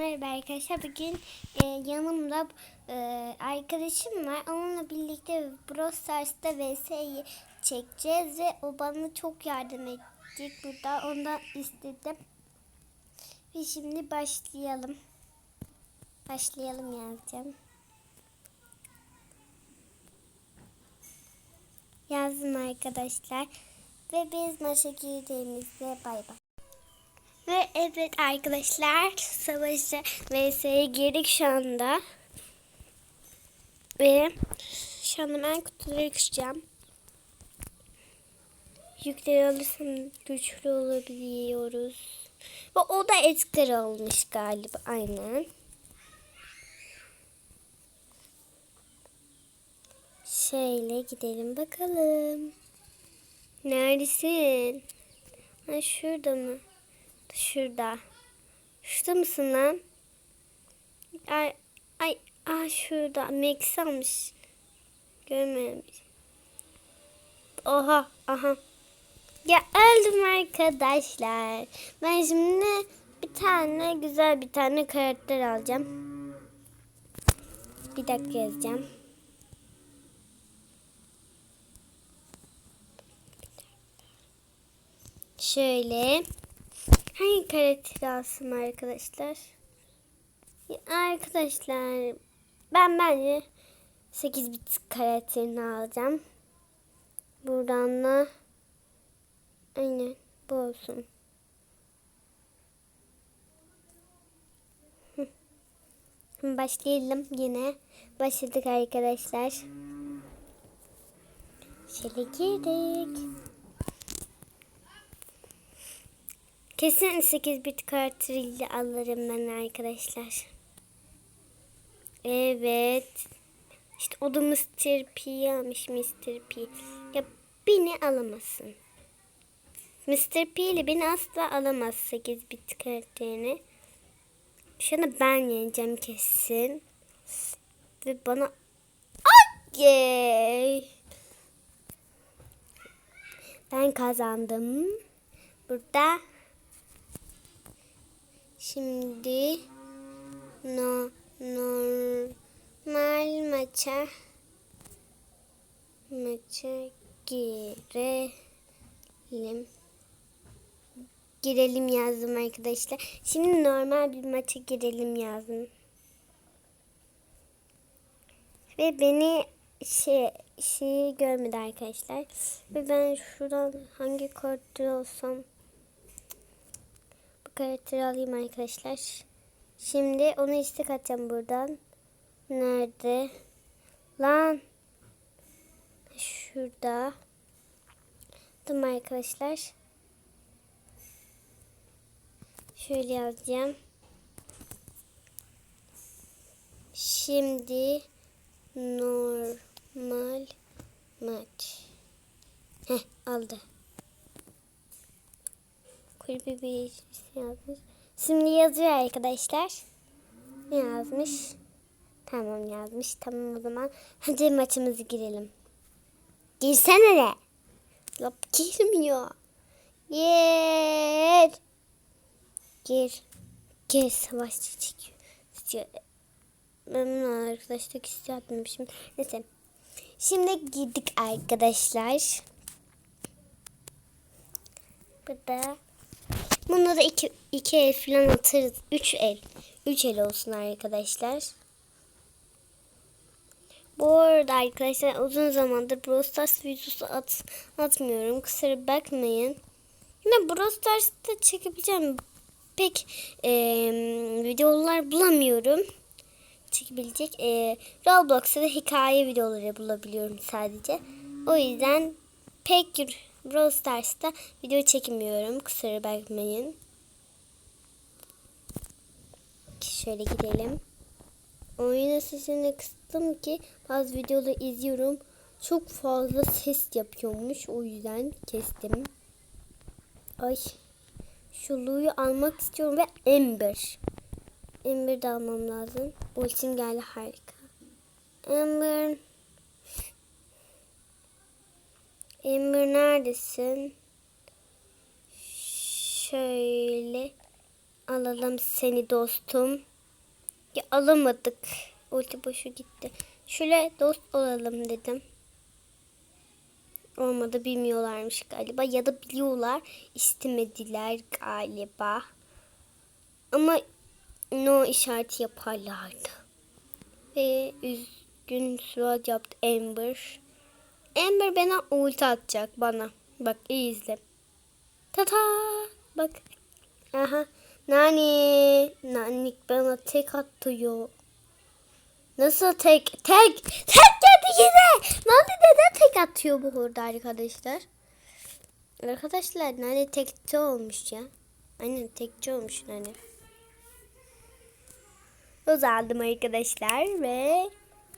Merhaba arkadaşlar. Bugün e, yanımda e, arkadaşım var. Onunla birlikte Brawl Stars'ta VS'yi çekeceğiz ve o bana çok yardım edecek burada. Ondan istedim. Ve şimdi başlayalım. Başlayalım yazacağım. Yazdım arkadaşlar. Ve biz maça girdiğimizde bay bay. Ve evet arkadaşlar savaşa vs'ye girdik şu anda. Ve şu anda ben kutuları kıracağım. Yükleri alırsam güçlü olabiliyoruz. Ve o da Edgar olmuş galiba aynen. Şöyle gidelim bakalım. Neredesin? Ha şurada mı? Şurada. Şurada mısın lan? Ay, ay, ah şurada. Max almış. Görmemiş. Oha, aha. Ya öldüm arkadaşlar. Ben şimdi bir tane güzel bir tane karakter alacağım. Bir dakika yazacağım. Şöyle. Hangi karakteri alsın arkadaşlar? Arkadaşlar ben bence 8 bit karakterini alacağım. Buradan da aynen bu olsun. Başlayalım yine. Başladık arkadaşlar. Şöyle girdik. Kesin 8 bit kartıyla alırım ben arkadaşlar. Evet. İşte o da Mr. P'yi almış Mr. P. Ya beni alamasın. Mr. P ile beni asla alamaz 8 bit karakterini. Şu ben yeneceğim kesin. Ve bana... Ay! Ben kazandım. Burada Şimdi no, normal maça maça girelim. Girelim yazdım arkadaşlar. Şimdi normal bir maça girelim yazdım. Ve beni şey şey görmedi arkadaşlar. Ve ben şuradan hangi kartı olsam karakteri alayım arkadaşlar. Şimdi onu istek atacağım buradan. Nerede? Lan. Şurada. Tamam arkadaşlar. Şöyle yazacağım. Şimdi normal maç. Heh aldı. Kulübü bir şey yazmış. Şimdi yazıyor arkadaşlar. Yazmış? Tamam yazmış. Tamam o zaman. Hadi maçımızı girelim. Girsene de. Lop girmiyor. Gir. Gir. Gir savaşçı çekiyor. Ben bunu arkadaşlık şimdi. Neyse. Şimdi girdik arkadaşlar. Burada Bunları iki, iki el falan atarız. Üç el. Üç el olsun arkadaşlar. Bu arada arkadaşlar uzun zamandır Brawl Stars videosu at, atmıyorum. Kusura bakmayın. Yine Brawl Stars'ta çekebileceğim pek e, videolar bulamıyorum. Çekebilecek. E, Roblox'ta da hikaye videoları bulabiliyorum sadece. O yüzden pek Brawl Stars'ta video çekmiyorum. Kusura bakmayın. Şöyle gidelim. Oyuna sesini kıstım ki bazı videoları izliyorum. Çok fazla ses yapıyormuş. O yüzden kestim. Ay. Şu Lu'yu almak istiyorum ve Ember. Ember de almam lazım. Ultim geldi harika. Ember Emir neredesin? Şöyle Alalım seni dostum. Ya alamadık. Ulti boşu gitti. Şöyle dost olalım dedim. Olmadı bilmiyorlarmış galiba ya da biliyorlar istemediler galiba. Ama no işareti yaparlardı. Ve üzgün surat yaptı Amber. Amber bana ulti atacak bana. Bak iyi izle. Tata bak. Aha. Nani. Nanik bana tek atıyor. Nasıl tek? Tek! Tek geldi yine! Nani neden tek atıyor bu hurda arkadaşlar? Arkadaşlar Nani tekçi olmuş ya. Aynen tekçi olmuş Nani. Uzandım arkadaşlar ve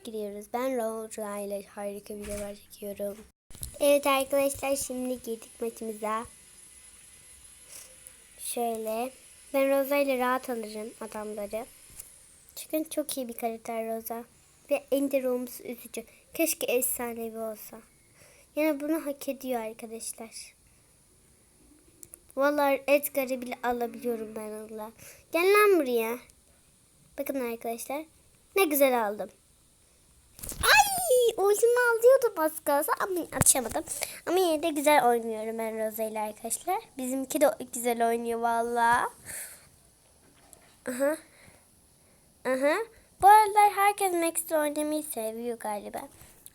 gidiyoruz. Ben Rosa ile harika videolar çekiyorum. Evet arkadaşlar şimdi girdik maçımıza. Şöyle. Ben Rosa ile rahat alırım adamları. Çünkü çok iyi bir karakter Rosa. Ve Ender olması üzücü. Keşke efsanevi olsa. Yani bunu hak ediyor arkadaşlar. Vallahi Edgar'ı bile alabiliyorum ben onunla. Gel lan buraya. Bakın arkadaşlar. Ne güzel aldım. Ultimi alıyordum az kalsın ama açamadım. Ama yine de güzel oynuyorum ben Rosa ile arkadaşlar. Bizimki de güzel oynuyor valla. Aha. Aha. Bu aralar herkes Max'te oynamayı seviyor galiba.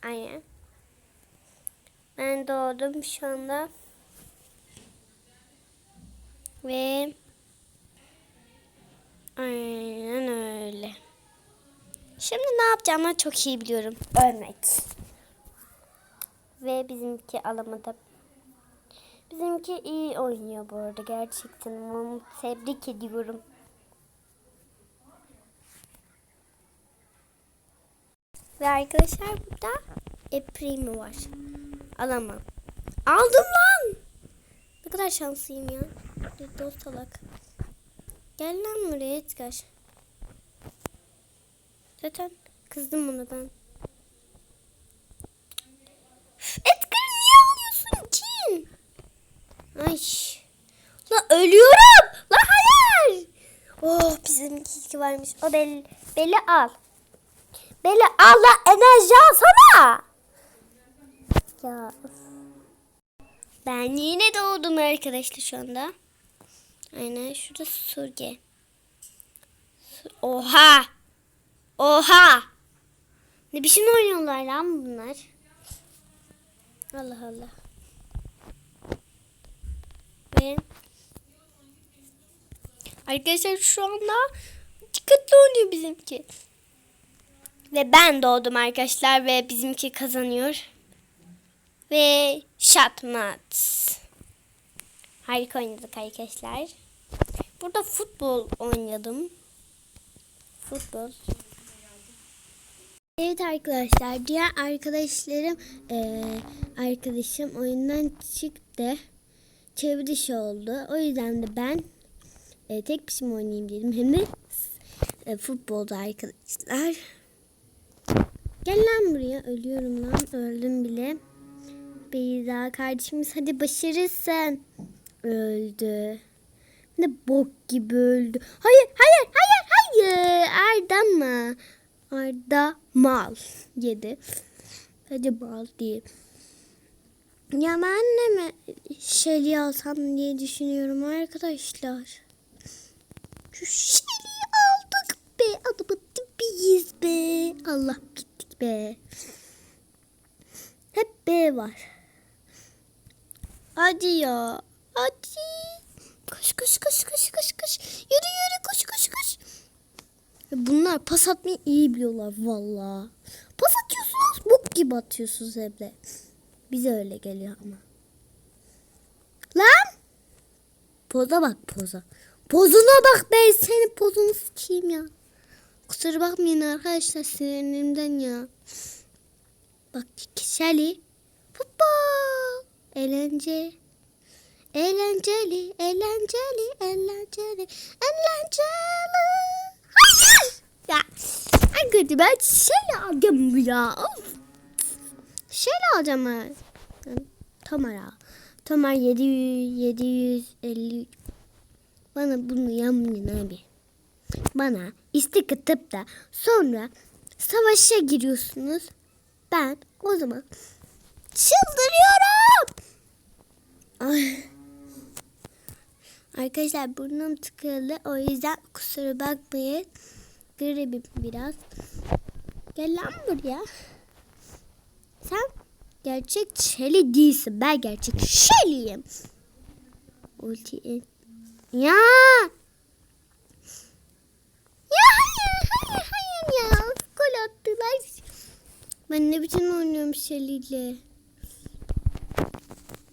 Aynen. Ben doğdum şu anda. Ve aynen öyle. Şimdi ne yapacağımı çok iyi biliyorum. Ölmek. Ve bizimki alamadı. Bizimki iyi oynuyor bu arada gerçekten. Onu tebrik ediyorum. Ve arkadaşlar burada Eprimi var. Alamam. Aldım lan. Ne kadar şanslıyım ya. Dost salak. Gel lan buraya Edgar. Zaten kızdım ona ben. Edgar niye alıyorsun ki? Ay. La ölüyorum. La hayır. Oh bizimki varmış. O bel, beli al. Beli al la enerji alsana. Ya. Ben yine doğdum arkadaşlar şu anda. Aynen şurada Surge. Oha! Oha! Ne biçim oynuyorlar lan bunlar? Allah Allah. Ve Arkadaşlar şu anda dikkatli oynuyor bizimki. Ve ben doğdum arkadaşlar ve bizimki kazanıyor. Ve şatmat. Harika oynadık arkadaşlar. Burada futbol oynadım. Futbol. Evet arkadaşlar diğer arkadaşlarım eee, arkadaşım oyundan çıktı. Çeviri dışı oldu. O yüzden de ben eee, tek başıma oynayayım dedim. Hem de e, futbolda arkadaşlar. Gel lan buraya. Ölüyorum lan. Öldüm bile. Beyza kardeşimiz hadi başarırsın. Öldü. Ne bok gibi öldü. Hayır hayır hayır hayır. Arda mı? Arda mal yedi. Hadi mal diye. Ya ben de mi Shelly alsam diye düşünüyorum arkadaşlar. Şu Shelly'yi aldık be. Adamı dibiyiz be. Allah gittik be. Hep B var. Hadi ya. Hadi. Koş koş koş koş koş koş. Yürü yürü koş koş koş. Bunlar pas atmayı iyi biliyorlar valla. Pas atıyorsunuz bok gibi atıyorsunuz hep de. Bize öyle geliyor ama. Lan. Poza bak poza. Pozuna bak be senin pozunu sikeyim ya. Kusura bakmayın arkadaşlar sinirimden ya. Bak Shelly. Futbol. Eğlence. Eğlenceli, eğlenceli, eğlenceli, eğlenceli. Kötü ben şey alacağım ya. Of. Şey alacağım ben. Tamara. Tamar 700, 750. Bana bunu yapmayın abi. Bana istek atıp da sonra savaşa giriyorsunuz. Ben o zaman çıldırıyorum. Ay. Arkadaşlar burnum tıkalı. O yüzden kusura bakmayın. Gribim biraz. Gel lan buraya. Sen gerçek Shelly değilsin. Ben gerçek Shelly'yim. Ulti. Ya. Ya hayır hayır hayır ya. Gol attılar. Ben ne biçim oynuyorum Shelly'yle.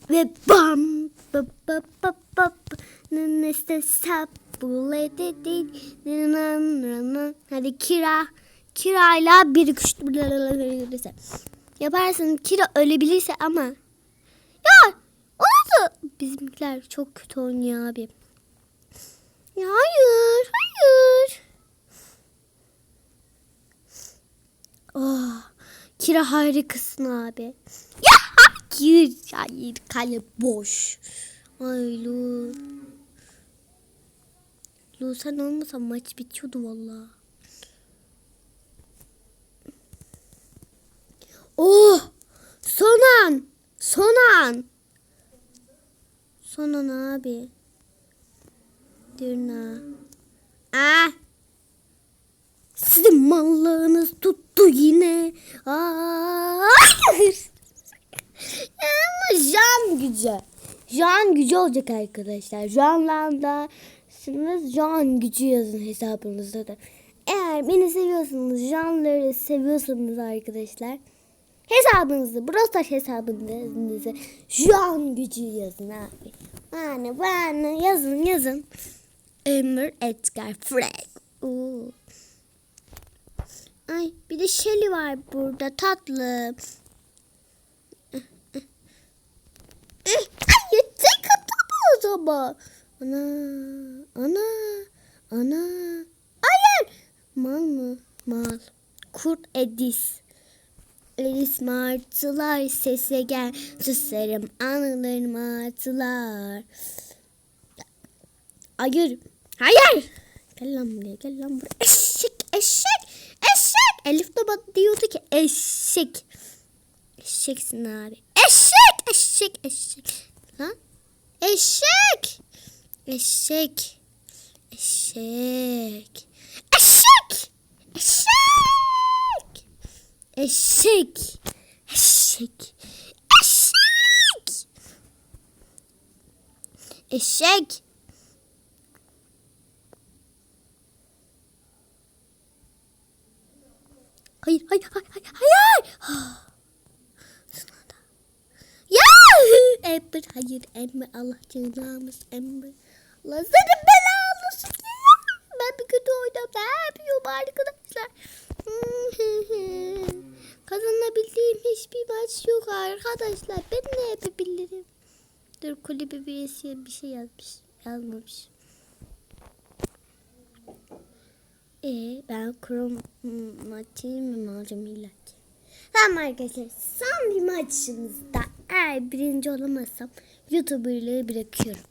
Ve bam bap bap bap bap neste sap Hadi Kira. Kira'yla bir kuş Yaparsın. Kira ölebilirse ama. Ya o nasıl Bizimkiler çok kötü oynuyor abi. Ya hayır hayır. Oh, Kira harikasın abi. Ya hayır, hayır kale boş. Ay Lu. Lu sen olmasan maç bitiyordu valla. Oh! Son an! Son an! Son an abi. Dürna. Ah! Sizin mallığınız tuttu yine. Hayır. Ama can gücü. Can gücü olacak arkadaşlar. Canlandasınız can gücü yazın hesabınızda da. Eğer beni seviyorsanız, canları seviyorsanız arkadaşlar. Hesabınızı, Brostar hesabınızı can gücü yazın abi. Yani bana yazın yazın. Emir Edgar. Oo. Ay bir de Shelly var burada tatlı. Ay tek atama o zaman. Ana, ana, ana. Hayır. Mal mı? Mal. Kurt Edis. Edis martılar sese gel. Susarım anılarım martılar. Hayır. Hayır. Gel lan buraya gel lan buraya. Eşek eşek eşek. Elif de bana diyordu ki eşek. Eşeksin abi. Eşek eşek eşek. Lan. Eşek. Eşek. Eşek. Eşek. Eşek. Eşek. Eşek. Eşek. Eşek. Hayır, hayır, hayır, hayır, hayır. Ember, hayır, Ember. Allah cezamız Ember. Allah senin belanı Ben bir kötü oynadım. Ne yapıyorum arkadaşlar? Kazanabildiğim hiçbir maç yok arkadaşlar. Ben ne yapabilirim? Dur kulübü birisi bir şey yazmış. Yazmamış. Ee, ben kromatiği mi alacağım illa ki? Tamam arkadaşlar son bir maçımızda eğer birinci olamazsam YouTuber'lığı bırakıyorum.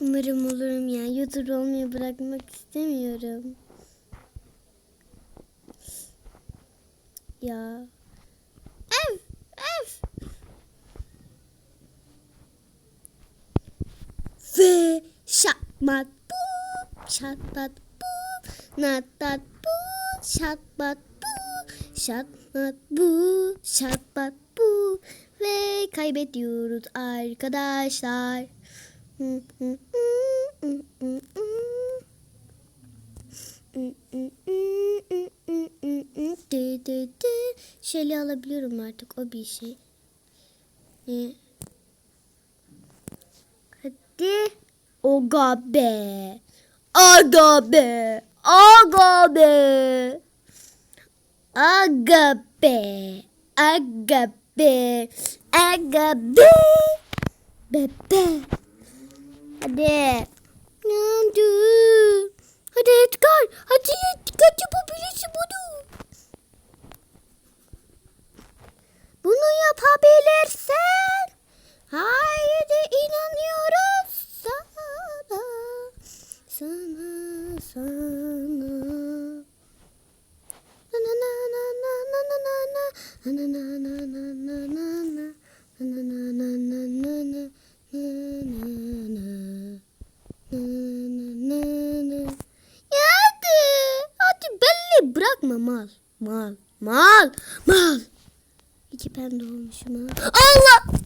Umarım olurum ya. YouTuber olmayı bırakmak istemiyorum. Ya. Ev, ev. Ve şatmat bu, şatmat bu, natat bu, şatmat bu, şatmat bu, şatmat bu ve kaybediyoruz arkadaşlar de de de şöyle alabiliyorum artık o bir şey. Ne? Hadi. Oga be. Aga be. Aga be. Aga be. Aga be. Aga be. Bebe. Hadi. Hadi. Hadi Edgar. Hadi Edgar yapabilirsin bunu. Bunu yapabilirsin. Haydi inanıyoruz sana. Sana sana. Na na na na na na na na na na na na mal. Mal. Mal. Mal. İki ben doğmuşum ha. Allah.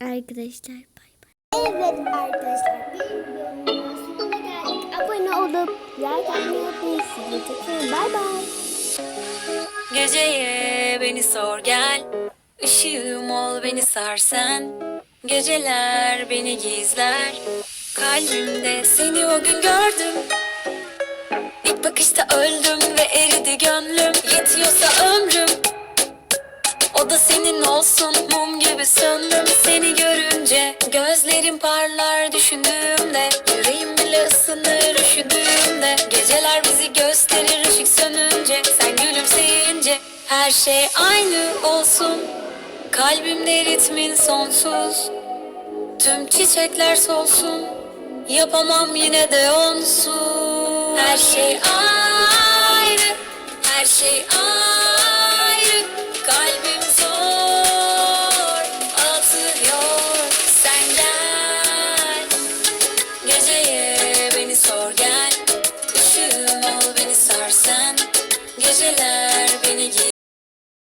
Arkadaşlar bay bay. Evet arkadaşlar bir videonun sonuna geldik. Abone olup like atmayı unutmayın. Sizi. Bay bay. Geceye beni sor gel Işığım ol beni sar sen Geceler beni gizler Kalbimde seni o gün gördüm öldüm ve eridi gönlüm. Yetiyorsa ömrüm. O da senin olsun. Mum gibi söndüm. Seni görünce gözlerim parlar düşündüğümde. Yüreğim bile ısınır üşüdüğümde. Geceler bizi gösterir ışık sönünce. Sen gülümseyince her şey aynı olsun. Kalbimde ritmin sonsuz. Tüm çiçekler solsun. Yapamam yine de onsuz Her şey ayrı Her şey ayrı. Kalbim